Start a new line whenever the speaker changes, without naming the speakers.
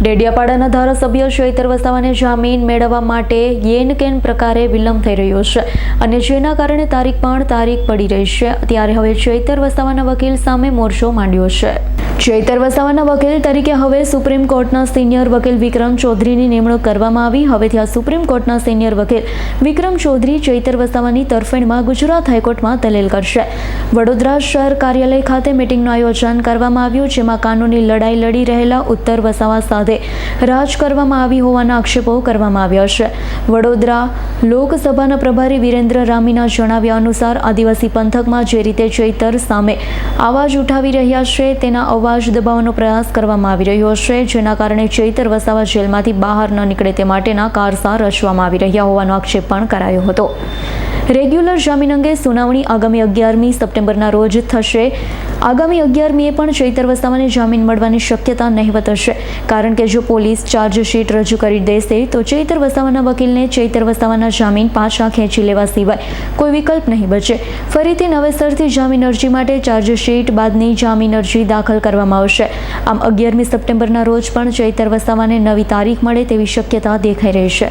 ડેડિયાપાડાના ધારાસભ્ય ચૈતર વસાવાને જામીન મેળવવા માટે યેન કેન પ્રકારે વિલંબ થઈ રહ્યો છે અને જેના કારણે તારીખ પણ તારીખ પડી રહી છે. ત્યારે હવે ચૈતર વસાવાના વકીલ સામે મોરચો માંડ્યો છે. ચૈતર વસાવાના વકીલ તરીકે હવે સુપ્રીમ કોર્ટના સિનિયર વકીલ વિક્રમ ચૌધરીની નિમણૂક કરવામાં આવી. હવેથી આ સુપ્રીમ કોર્ટના સિનિયર વકીલ વિક્રમ ચૌધરી ચૈતર વસાવાની તરફેણમાં ગુજરાત હાઈકોર્ટમાં દલીલ કરશે. વડોદરા શહેર કાર્યાલય ખાતે મિટિંગનું આયોજન કરવામાં આવ્યું, જેમાં કાનૂની લડાઈ લડી રહેલા ઉત્તર વસાવા સાથે રાજ કરવામાં આવી હોવાના આક્ષેપો કરવામાં આવ્યા છે. વડોદરા લોકસભાના પ્રભારી વિરેન્દ્ર રામીના જણાવ્યા અનુસાર આદિવાસી પંથકમાં જે રીતે ચૈતર સામે આવાજ ઉઠાવી રહ્યા છે, તેના અવાજ દબાવવાનો પ્રયાસ કરવામાં આવી રહ્યો છે, જેના કારણે ચૈતર વસાવા જેલમાંથી બહાર ન નીકળે તે માટેના કારસાર રચવામાં આવી રહ્યા હોવાનો આક્ષેપ પણ કરાયો હતો. રેગ્યુલર જામીન અંગે સુનાવણી આગામી અગિયારમી સપ્ટેમ્બરના રોજ થશે. આગામી અગિયારમીએ પણ ચૈતર વસાવાને જામીન મળવાની શક્યતા નહીવત હશે. કારણ કે જો પોલીસ ચાર્જશીટ રજૂ કરી દેશે, તો ચૈતર વસાવાના વકીલને ચૈતર વસાવાના જામીન પાછા ખેંચી લેવા સિવાય કોઈ વિકલ્પ નહીં બચે. ફરીથી નવેસરથી જામીન અરજી માટે ચાર્જશીટ બાદની જામીન અરજી દાખલ કરવામાં આવશે. આમ અગિયારમી સપ્ટેમ્બરના રોજ પણ ચૈતર વસાવાને નવી તારીખ મળે તેવી શક્યતા દેખાઈ રહી છે.